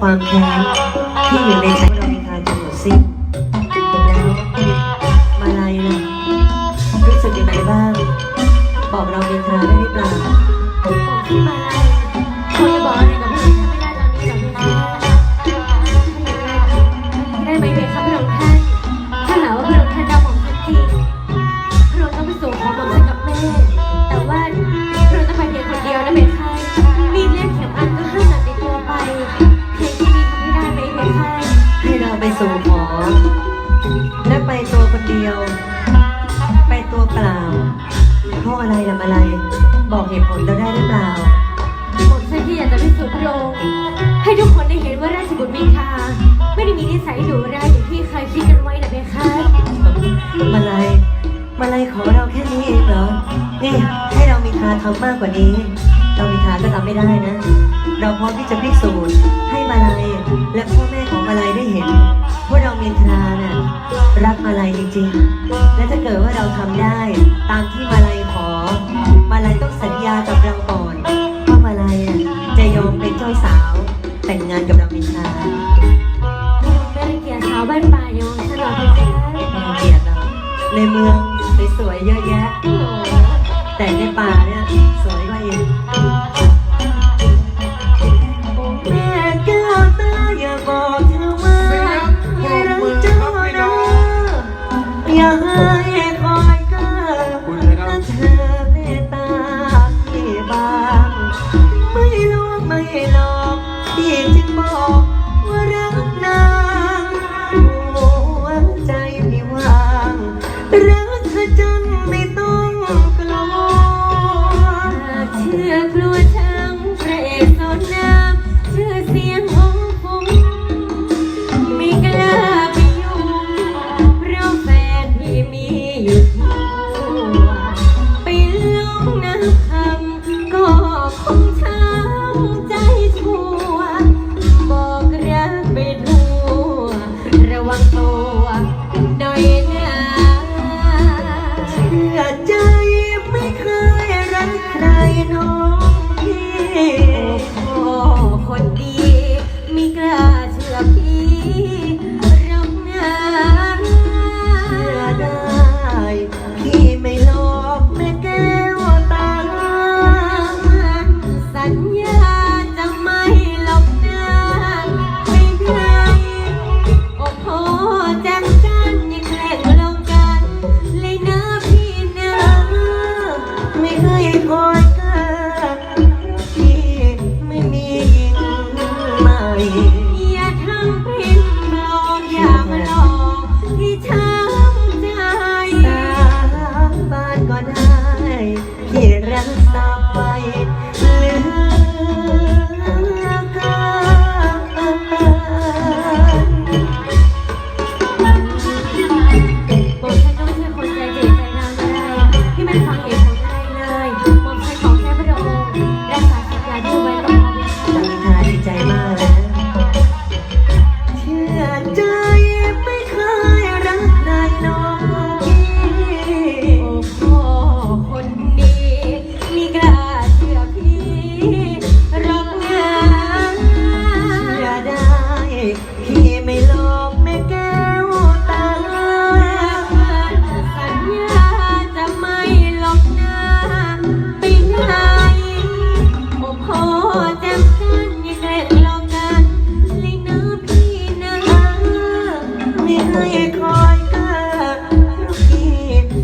ความแค้นที่อยู่ในใจเราในทางจนหมดสิ้นแล้วมาลายล่ะรู้สึกยังไงบ้าง บอกเราเมนทราง ได้มีนิสัยดุร้ายอย่างที่เคยคิดกันไว้นะเบคะมาลัยมาลัยขอเราแค่นี้เองเหรอ นี่ให้เรามีทาทำมากกว่านี้ เรามีทาก็ทำไม่ได้นะ เราพร้อมที่จะพิสูจน์ให้มาลัยและพ่อแม่ของมาลัยได้เห็นว่าเรามีทาน่ะรักมาลัยจริงๆ และถ้าเกิดว่าเราทำได้ตามที่ ในเมืองสวยๆเยอะแยะ แต่ในป่าเนี่ยสวยกว่าอีกแม่แก้วตาอย่าบอกเธอว่าให้รักเจ้านะอย่าให้คอยเกิดถ้าเธอเมตตาพี่บางไม่รู้ไม่หลอกพี่จึงบอก รักเธอจนไม่ต้องกลัวเชื่อกลัวช้างพระเอกสอนน้ำชื่อเสียงของผมไม่กล้าไปยุ่งเพราะแฟนพี่มีอยู่ทั่วไปลงน้ำคำก็คงช้ำใจชั่วบอกรักไปทั่วระวังตัว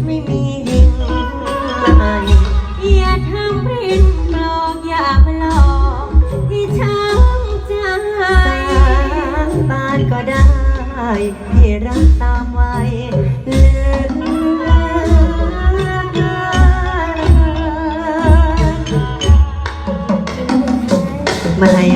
ไม่มีหญิงใหม่อย่าทำรินปลอกอย่ามาหลอกที่ช้ำใจสาบานก็ได้พี่รักตามไว้เลือเกินมาอะไร